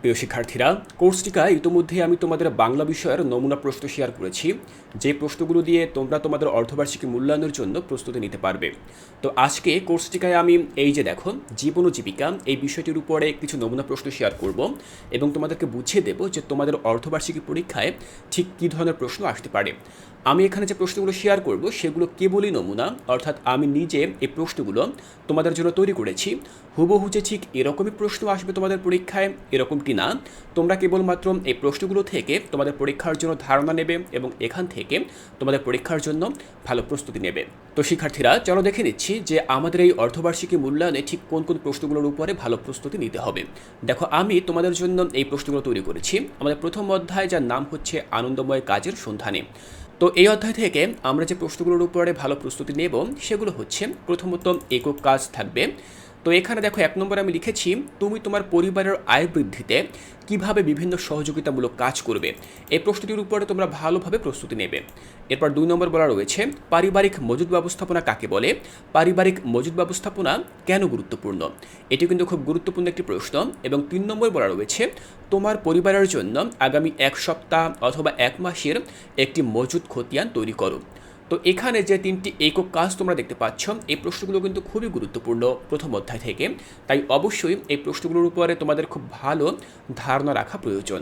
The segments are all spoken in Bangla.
প্রিয় শিক্ষার্থীরা কোর্সটিকা ইতিমধ্যে আমি তোমাদের বাংলা বিষয়ের নমুনা প্রশ্ন শেয়ার করেছি। যে প্রশ্নগুলো দিয়ে তোমরা তোমাদের অর্ধবার্ষিকী মূল্যায়নের জন্য প্রস্তুতি নিতে পারবে। তো আজকে কোর্সটিকায় আমি এই যে দেখো, জীবন ও জীবিকা, এই বিষয়টির উপরে কিছু নমুনা প্রশ্ন শেয়ার করব এবং তোমাদেরকে বুঝিয়ে দেবো যে তোমাদের অর্ধবার্ষিকী পরীক্ষায় ঠিক কী ধরনের প্রশ্ন আসতে পারে। আমি এখানে যে প্রশ্নগুলো শেয়ার করব, সেগুলো কেবলই নমুনা, অর্থাৎ আমি নিজে এই প্রশ্নগুলো তোমাদের জন্য তৈরি করেছি। হুবহু যে ঠিক এরকমই প্রশ্ন আসবে তোমাদের পরীক্ষায় এরকমটি না তোমরা কেবলমাত্র এই প্রশ্নগুলো থেকে তোমাদের পরীক্ষার জন্য ধারণা নেবে এবং এখান থেকে তোমাদের পরীক্ষার জন্য ভালো প্রস্তুতি নেবে। তো শিক্ষার্থীরা, চলো দেখে নিচ্ছি যে আমাদের এই অর্ধবার্ষিকী মূল্যায়নে ঠিক কোন কোন প্রশ্নগুলোর উপরে ভালো প্রস্তুতি নিতে হবে। দেখো, আমি তোমাদের জন্য এই প্রশ্নগুলো তৈরি করেছি। আমাদের প্রথম অধ্যায়, যার নাম হচ্ছে আনন্দময় কাজের সন্ধানে। তো এই অধ্যায় থেকে আমরা যে প্রশ্নগুলোর উপরে ভালো প্রস্তুতি নেব, সেগুলো হচ্ছে প্রথমত একক কাজ থাকবে। তো এখানে দেখো এক নম্বর আমি লিখেছি, তুমি তোমার পরিবারের আয় বৃদ্ধিতে কীভাবে বিভিন্ন সহযোগিতামূলক কাজ করবে? এই প্রশ্নটির উপরে তোমরা ভালোভাবে প্রস্তুতি নেবে। এরপর দুই নম্বর বলা রয়েছে, পারিবারিক মজুদ ব্যবস্থাপনা কাকে বলে? পারিবারিক মজুদ ব্যবস্থাপনা কেন গুরুত্বপূর্ণ? এটি কিন্তু খুব গুরুত্বপূর্ণ একটি প্রশ্ন। এবং তিন নম্বর বলা রয়েছে, তোমার পরিবারের জন্য আগামী এক সপ্তাহ অথবা এক মাসের একটি মজুদ খতিয়ান তৈরি করো। তো এখানে যে তিনটি একক কাজ তোমরা দেখতে পাচ্ছ, এই প্রশ্নগুলো কিন্তু খুবই গুরুত্বপূর্ণ প্রথম অধ্যায় থেকে। তাই অবশ্যই এই প্রশ্নগুলোর উপরে তোমাদের খুব ভালো ধারণা রাখা প্রয়োজন।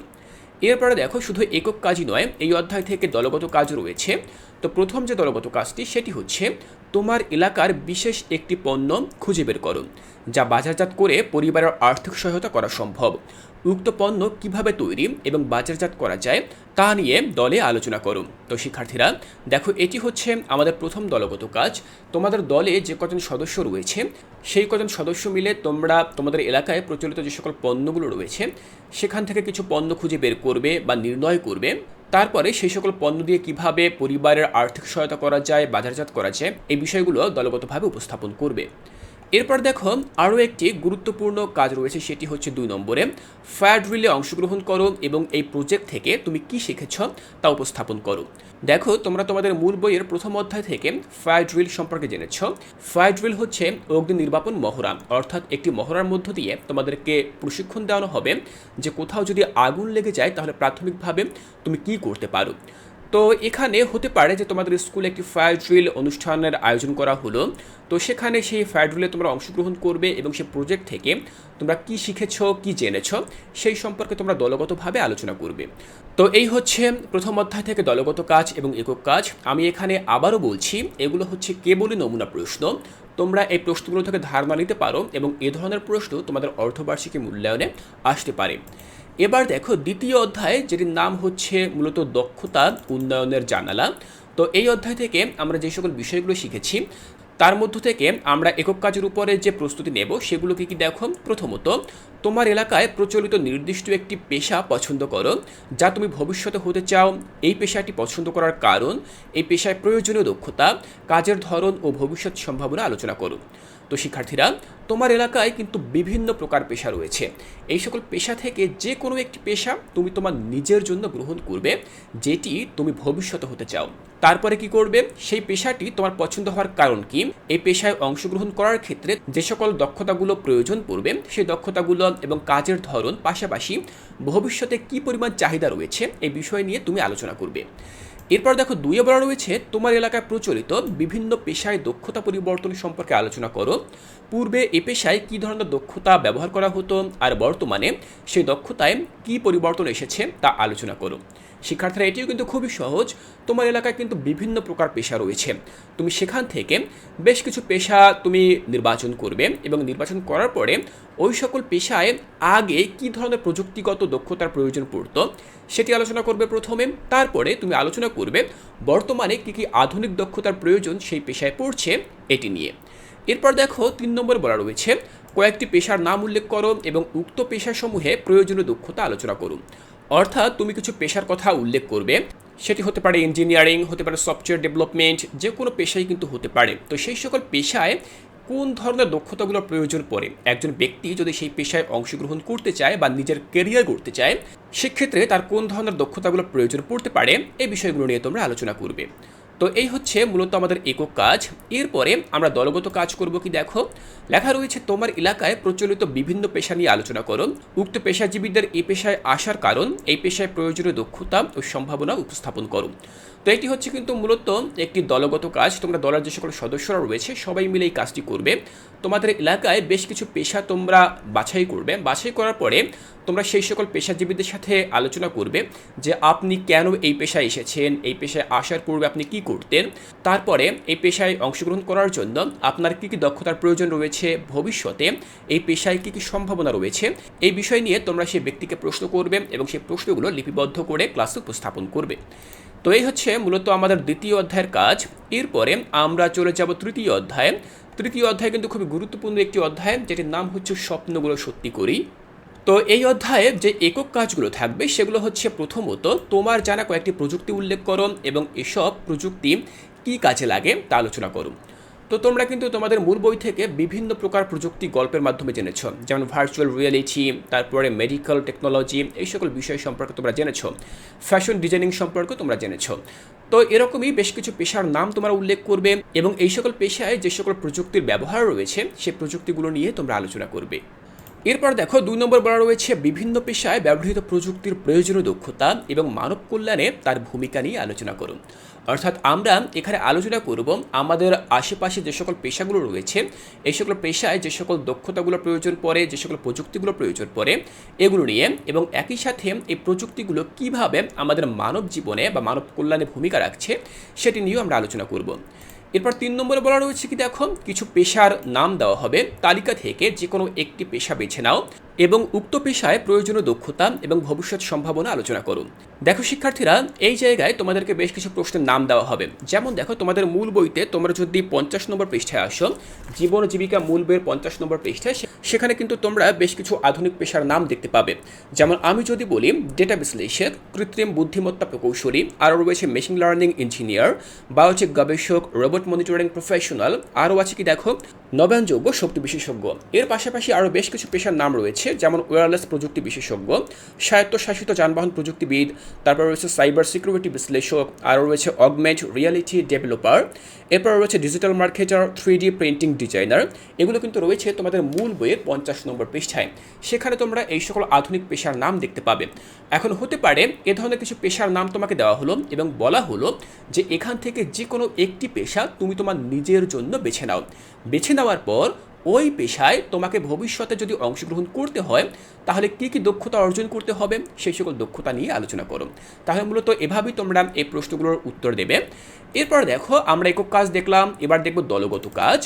এরপরে দেখো, শুধু একক কাজই নয়, এই অধ্যায় থেকে দলগত কাজ রয়েছে। তো প্রথম যে দলগত কাজটি, সেটি হচ্ছে তোমার এলাকার বিশেষ একটি পণ্য খুঁজে বের করো, যা বাজারজাত করে পরিবারের আর্থিক সহায়তা করা সম্ভব। উক্ত পণ্য কীভাবে তৈরি এবং বাজারজাত করা যায় তা নিয়ে দলে আলোচনা করো তো শিক্ষার্থীরা, দেখো এটি হচ্ছে আমাদের প্রথম দলগত কাজ। তোমাদের দলে যে কজন সদস্য রয়েছে, সেই কজন সদস্য মিলে তোমরা, তোমাদের এলাকায় প্রচলিত যে সকল পণ্যগুলো রয়েছে, সেখান থেকে কিছু পণ্য খুঁজে বের করবে বা নির্ণয় করবে। তারপরে সেই সকল পণ্য দিয়ে কীভাবে পরিবারের আর্থিক সহায়তা করা যায়, বাজারজাত করা যায়, এই বিষয়গুলো দলগতভাবে উপস্থাপন করবে। এরপর দেখো আরও একটি গুরুত্বপূর্ণ কাজ রয়েছে, সেটি হচ্ছে দুই নম্বরে ফায়ার ড্রিলে অংশগ্রহণ করো এবং এই প্রজেক্ট থেকে তুমি কি শিখেছ তা উপস্থাপন করো। দেখো তোমরা তোমাদের মূল বইয়ের প্রথম অধ্যায় থেকে ফায়ার ড্রিল সম্পর্কে জেনেছ। ফায়ার ড্রিল হচ্ছে অগ্নি নির্বাপন মহড়া, অর্থাৎ একটি মহড়ার মধ্য দিয়ে তোমাদেরকে প্রশিক্ষণ দেওয়ানো হবে যে কোথাও যদি আগুন লেগে যায় তাহলে প্রাথমিকভাবে তুমি কি করতে পারো। তো এখানে হতে পারে যে তোমাদের স্কুলে একটি ফায়ার ড্রিল অনুষ্ঠানের আয়োজন করা হলো। তো সেখানে সেই ফায়ার ড্রিলে তোমরা অংশগ্রহণ করবে এবং সেই প্রজেক্ট থেকে তোমরা কি শিখেছ, কি জেনেছ, সেই সম্পর্কে তোমরা দলগতভাবে আলোচনা করবে। তো এই হচ্ছে প্রথম অধ্যায় থেকে দলগত কাজ এবং একক কাজ। আমি এখানে আবারও বলছি, এগুলো হচ্ছে কেবলই নমুনা প্রশ্ন। তোমরা এই প্রশ্নগুলো থেকে ধারণা নিতে পারো এবং এ ধরনের প্রশ্ন তোমাদের অর্ধবার্ষিকী মূল্যায়নে আসতে পারে। এবার দেখো দ্বিতীয় অধ্যায়, যেটির নাম হচ্ছে মূলত দক্ষতা উন্নয়নের জানালা। তো এই অধ্যায় থেকে আমরা যে সকল বিষয়গুলো শিখেছি, তার মধ্য থেকে আমরা একক কাজের উপরে যে প্রস্তুতি নেব, সেগুলোকে কি দেখো? প্রথমত, তোমার এলাকায় প্রচলিত নির্দিষ্ট একটি পেশা পছন্দ করো, যা তুমি ভবিষ্যতে হতে চাও। এই পেশাটি পছন্দ করার কারণ, এই পেশায় প্রয়োজনীয় দক্ষতা, কাজের ধরন ও ভবিষ্যৎ সম্ভাবনা আলোচনা করো। তো শিক্ষার্থীরা, তোমার এলাকায় কিন্তু বিভিন্ন প্রকার পেশা রয়েছে। এই সকল পেশা থেকে যে কোনো একটি পেশা তুমি তোমার নিজের জন্য গ্রহণ করবে, যেটি তুমি ভবিষ্যতে হতে চাও। তারপরে কি করবে? সেই পেশাটি তোমার পছন্দ হওয়ার কারণ কি? এই পেশায় অংশগ্রহণ করার ক্ষেত্রে যে সকল দক্ষতাগুলো প্রয়োজন পড়বে, সেই দক্ষতাগুলো এবং কাজের ধরন পাশাপাশি ভবিষ্যতে কি পরিমাণ চাহিদা রয়েছে, এই বিষয় নিয়ে তুমি আলোচনা করবে। এরপর দেখো দুইয়ে বলা রয়েছে। তোমার এলাকায় প্রচলিত বিভিন্ন পেশায় দক্ষতা পরিবর্তন সম্পর্কে আলোচনা করো। পূর্বে এ পেশায় কী ধরনের দক্ষতা ব্যবহার করা হতো আর বর্তমানে সেই দক্ষতায় কী পরিবর্তন এসেছে তা আলোচনা করো। শিক্ষার্থীরা, এটিও কিন্তু খুবই সহজ। তোমার এলাকায় কিন্তু বিভিন্ন প্রকার পেশা রয়েছে। তুমি সেখান থেকে বেশ কিছু পেশা তুমি নির্বাচন করবে এবং নির্বাচন করার পরে ওই সকল পেশায় আগে কী ধরনের প্রযুক্তিগত দক্ষতার প্রয়োজন পড়তো সেটি আলোচনা করবে প্রথমে, তারপরে তুমি আলোচনা করবে বর্তমানে কী কী আধুনিক দক্ষতার প্রয়োজন সেই পেশায় পড়ছে এটি নিয়ে। এরপর দেখো তিন নম্বর বলা রয়েছে, কয়েকটি পেশার নাম উল্লেখ করো এবং উক্ত পেশাসমূহে প্রয়োজনীয় দক্ষতা আলোচনা করুন অর্থাৎ তুমি কিছু পেশার কথা উল্লেখ করবে, সেটি হতে পারে ইঞ্জিনিয়ারিং হতে পারে সফটওয়্যার ডেভেলপমেন্ট যে কোনো পেশাই কিন্তু হতে পারে। তো সেই সকল পেশায় কোন ধরনের দক্ষতাগুলোর প্রয়োজন পড়ে? একজন ব্যক্তি যদি সেই পেশায় অংশগ্রহণ করতে চায় বা নিজের কেরিয়ার করতে চায়, সেক্ষেত্রে তার কোন ধরনের দক্ষতাগুলোর প্রয়োজন পড়তে পারে? এই বিষয়গুলো নিয়ে তোমরা আলোচনা করবে। তো এই হচ্ছে মূলত আমাদের একক কাজ। এরপরে আমরা দলগত কাজ করব কি দেখো। লেখা রয়েছে, তোমার এলাকায় প্রচলিত বিভিন্ন পেশা নিয়ে আলোচনা করো। উক্ত পেশাজীবীদের এই পেশায় আসার কারণ, এই পেশায় প্রয়োজনীয় দক্ষতা ও সম্ভাবনা উপস্থাপন করো। তো এটি হচ্ছে কিন্তু মূলত একটি দলগত কাজ। তোমরা দলের যে সকল সদস্যরা রয়েছে, সবাই মিলে এই কাজটি করবে। তোমাদের এলাকায় বেশ কিছু পেশা তোমরা বাছাই করবে। বাছাই করার পরে তোমরা সেই সকল পেশাজীবীদের সাথে আলোচনা করবে যে আপনি কেন এই পেশায় এসেছেন, এই পেশায় আসার পূর্বে আপনি কি করতেন, তারপরে এই পেশায় অংশগ্রহণ করার জন্য আপনার কী কী দক্ষতার প্রয়োজন রয়েছে ভবিষ্যতে, এই পেশায় কী কী সম্ভাবনা রয়েছে, এই বিষয় নিয়ে তোমরা সেই ব্যক্তিকে প্রশ্ন করবে এবং সেই প্রশ্নগুলো লিপিবদ্ধ করে ক্লাসে উপস্থাপন করবে। তো এই হচ্ছে মূলত আমাদের দ্বিতীয় অধ্যায়ের কাজ। এরপরে আমরা চলে যাব তৃতীয় অধ্যায়ে। তৃতীয় অধ্যায় কিন্তু খুবই গুরুত্বপূর্ণ একটি অধ্যায়, যেটির নাম হচ্ছে স্বপ্নগুলো সত্যি করি। তো এই অধ্যায়ে যে একক কাজগুলো থাকবে, সেগুলো হচ্ছে প্রথমত তোমার জানা কয়েকটি প্রযুক্তি উল্লেখ করো এবং এসব প্রযুক্তি কি কাজে লাগে তা আলোচনা করো। তো তোমরা কিন্তু তোমাদের মূল বই থেকে বিভিন্ন প্রকার প্রযুক্তি গল্পের মাধ্যমে জেনেছ, যেমন ভার্চুয়াল রিয়েলিটি তারপরে মেডিকেল টেকনোলজি এই সকল বিষয় সম্পর্কে তোমরা জেনেছ ফ্যাশন ডিজাইনিং সম্পর্কে তোমরা জেনেছ। তো এরকমই বেশ কিছু পেশার নাম তোমরা উল্লেখ করবে এবং এই সকল পেশায় যে সকল প্রযুক্তির ব্যবহার রয়েছে সেই প্রযুক্তিগুলো নিয়ে তোমরা আলোচনা করবে। এরপর দেখো, দুই নম্বর বলা রয়েছে, বিভিন্ন পেশায় ব্যবহৃত প্রযুক্তির প্রয়োজনীয় দক্ষতা এবং মানব কল্যাণে তার ভূমিকা নিয়ে আলোচনা করুন। অর্থাৎ আমরা এখানে আলোচনা করব আমাদের আশেপাশে যে সকল পেশাগুলো রয়েছে, এই সকল পেশায় যে সকল দক্ষতাগুলো প্রয়োজন পড়ে, যে সকল প্রযুক্তিগুলো প্রয়োজন পড়ে, এগুলো নিয়ে এবং একই সাথে এই প্রযুক্তিগুলো কীভাবে আমাদের মানব জীবনে বা মানব কল্যাণে ভূমিকা রাখছে, সেটি নিয়েও আমরা আলোচনা করব। এরপর তিন নম্বরে বলা রয়েছে কি দেখো কিছু পেশার নাম দেওয়া হবে। তালিকা থেকে যে কোনো একটি পেশা বেছে নাও। এবং উক্ত পেশায় প্রয়োজনীয় দক্ষতা এবং ভবিষ্যৎ সম্ভাবনা আলোচনা করুন। দেখো শিক্ষার্থীরা, এই জায়গায় তোমাদেরকে বেশ কিছু প্রশ্নের নাম দেওয়া হবে। যেমন দেখো, তোমাদের মূল বইতে তোমরা যদি পঞ্চাশ নম্বর পৃষ্ঠায় আসো, জীবন জীবিকা মূল বইয়ের পঞ্চাশ নম্বর পৃষ্ঠায় সেখানে কিন্তু তোমরা বেশ কিছু আধুনিক পেশার নাম দেখতে পাবে। যেমন আমি যদি বলি, ডেটা বিশ্লেষক, কৃত্রিম বুদ্ধিমত্তা প্রকৌশলী, আরও রয়েছে মেশিন লার্নিং ইঞ্জিনিয়ার বা হচ্ছে গবেষক রোবট মনিটরিং প্রফেশনাল আরও আছে কি দেখো, নবায়নযোগ্য শক্তি বিশেষজ্ঞ। এর পাশাপাশি আরও বেশ কিছু পেশার নাম রয়েছে। যেমন ওয়্যারলেস প্রযুক্তি বিশেষজ্ঞ, স্বায়ত্তশাসিত যানবাহন প্রযুক্তিবিদ, তারপর রয়েছে সাইবার সিকিউরিটি বিশ্লেষক, আরও রয়েছে অগমেন্ট রিয়ালিটি ডেভেলপার এরপর রয়েছে digital marketer three D printing designer এগুলো কিন্তু রয়েছে তোমাদের মূল বইয়ের পঞ্চাশ নম্বর পৃষ্ঠায়। সেখানে তোমরা এই সকল আধুনিক পেশার নাম দেখতে পাবে। এখন হতে পারে এ ধরনের কিছু পেশার নাম তোমাকে দেওয়া হলো এবং বলা হলো যে এখান থেকে যে কোনো একটি পেশা তুমি তোমার নিজের জন্য বেছে নাও। বেছে নেওয়ার পর ওই পেশায় তোমাকে ভবিষ্যতে যদি অংশগ্রহণ করতে হয়, তাহলে কী কী দক্ষতা অর্জন করতে হবে? সেই সকল দক্ষতা নিয়ে আলোচনা করো। তাহলে মূলত এভাবেই তোমরা এই প্রশ্নগুলোর উত্তর দেবে। এরপর দেখো, আমরা একক কাজ দেখলাম, এবার দেখব দলগত কাজ।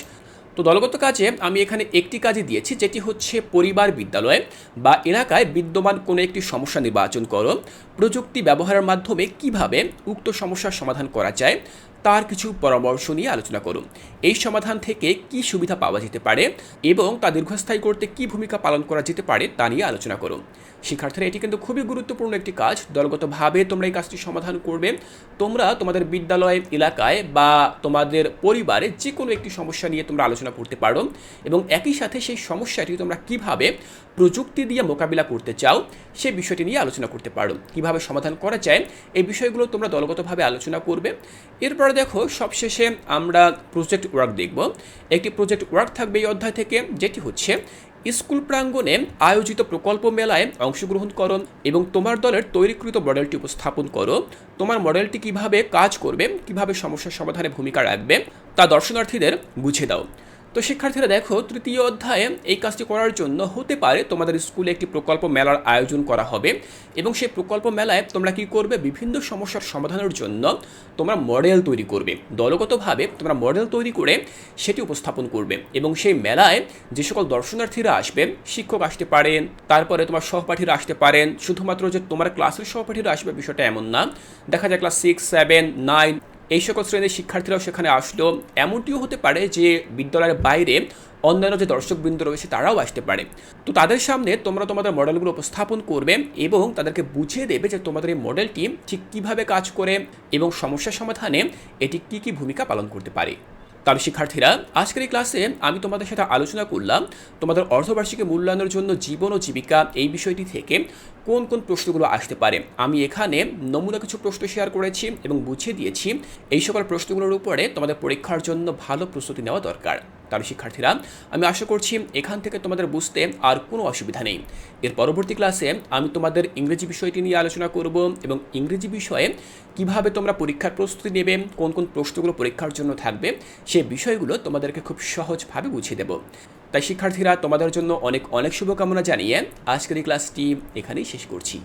তো দলগত কাজে আমি এখানে একটি কাজই দিয়েছি, যেটি হচ্ছে পরিবার বিদ্যালয় বা এলাকায় বিদ্যমান কোনো একটি সমস্যা নির্বাচন করো। প্রযুক্তি ব্যবহারের মাধ্যমে কীভাবে উক্ত সমস্যার সমাধান করা যায় তার কিছু পরামর্শ নিয়ে আলোচনা করুন। এই সমাধান থেকে কি সুবিধা পাওয়া যেতে পারে এবং তা দীর্ঘস্থায়ী করতে কি ভূমিকা পালন করা যেতে পারে তা নিয়ে আলোচনা করুন। শিক্ষার্থীরা, এটি কিন্তু খুবই গুরুত্বপূর্ণ একটি কাজ। দলগতভাবে তোমরা এই কাজটি সমাধান করবে। তোমরা তোমাদের বিদ্যালয় এলাকায় বা তোমাদের পরিবারে যে কোনো একটি সমস্যা নিয়ে তোমরা আলোচনা করতে পারো এবং একই সাথে সেই সমস্যাটি তোমরা কীভাবে প্রযুক্তি দিয়ে মোকাবিলা করতে চাও সেই বিষয়টি নিয়ে আলোচনা করতে পারো। কীভাবে সমাধান করা যায়, এই বিষয়গুলো তোমরা দলগতভাবে আলোচনা করবে। এরপরে দেখো, সবশেষে আমরা প্রজেক্ট ওয়ার্ক দেখব। একটি প্রজেক্ট ওয়ার্ক থাকবে এই অধ্যায় থেকে, যেটি হচ্ছে স্কুল প্রাঙ্গণে আয়োজিত প্রকল্প মেলায় অংশগ্রহণ করো এবং তোমার দলের তৈরিকৃত মডেলটি উপস্থাপন করো। তোমার মডেলটি কীভাবে কাজ করবে, কীভাবে সমস্যার সমাধানে ভূমিকা রাখবে, তা দর্শনার্থীদের বুঝে দাও। তো শিক্ষার্থীরা দেখো, তৃতীয় অধ্যায়ে এই কাজটি করার জন্য হতে পারে তোমাদের স্কুলে একটি প্রকল্প মেলার আয়োজন করা হবে এবং সেই প্রকল্প মেলায় তোমরা কি করবে? বিভিন্ন সমস্যার সমাধানের জন্য তোমরা মডেল তৈরি করবে। দলগতভাবে তোমরা মডেল তৈরি করে সেটি উপস্থাপন করবে এবং সেই মেলায় যে সকল দর্শনার্থীরা আসবে, শিক্ষক আসতে পারেন, তারপরে তোমার সহপাঠীরা আসতে পারেন। শুধুমাত্র যে তোমার ক্লাসের সহপাঠীরা আসবে বিষয়টা এমন না। দেখা যায় ক্লাস সিক্স সেভেন নাইন এই সকল শ্রেণির শিক্ষার্থীরাও সেখানে আসলো। এমনটিও হতে পারে যে বিদ্যালয়ের বাইরে অন্যান্য যে দর্শকবৃন্দ রয়েছে তারাও আসতে পারে। তো তাদের সামনে তোমরা তোমাদের মডেলগুলো উপস্থাপন করবে এবং তাদেরকে বুঝিয়ে দেবে যে তোমাদের এই মডেলটি ঠিক কীভাবে কাজ করে এবং সমস্যা সমাধানে এটি কী কী ভূমিকা পালন করতে পারে। তাহলে শিক্ষার্থীরা, আজকের এই ক্লাসে আমি তোমাদের সাথে আলোচনা করলাম তোমাদের অর্ধবার্ষিকী মূল্যায়নের জন্য জীবন ও জীবিকা এই বিষয়টি থেকে কোন কোন প্রশ্নগুলো আসতে পারে। আমি এখানে নমুনা কিছু প্রশ্ন শেয়ার করেছি এবং বুঝিয়ে দিয়েছি। এই সকল প্রশ্নগুলোর উপরে তোমাদের পরীক্ষার জন্য ভালো প্রস্তুতি নেওয়া দরকার। তাহলে শিক্ষার্থীরা, আমি আশা করছি এখান থেকে তোমাদের বুঝতে আর কোনো অসুবিধা নেই। এর পরবর্তী ক্লাসে আমি তোমাদের ইংরেজি বিষয়টি নিয়ে আলোচনা করব এবং ইংরেজি বিষয়ে কীভাবে তোমরা পরীক্ষার প্রস্তুতি নেবে, কোন কোন প্রশ্নগুলো পরীক্ষার জন্য থাকবে সেই বিষয়গুলো তোমাদেরকে খুব সহজভাবে বুঝিয়ে দেব। তাই শিক্ষার্থীরা, তোমাদের জন্য অনেক অনেক শুভকামনা জানিয়ে আজকের এই ক্লাসটি এখানেই শেষ করছি।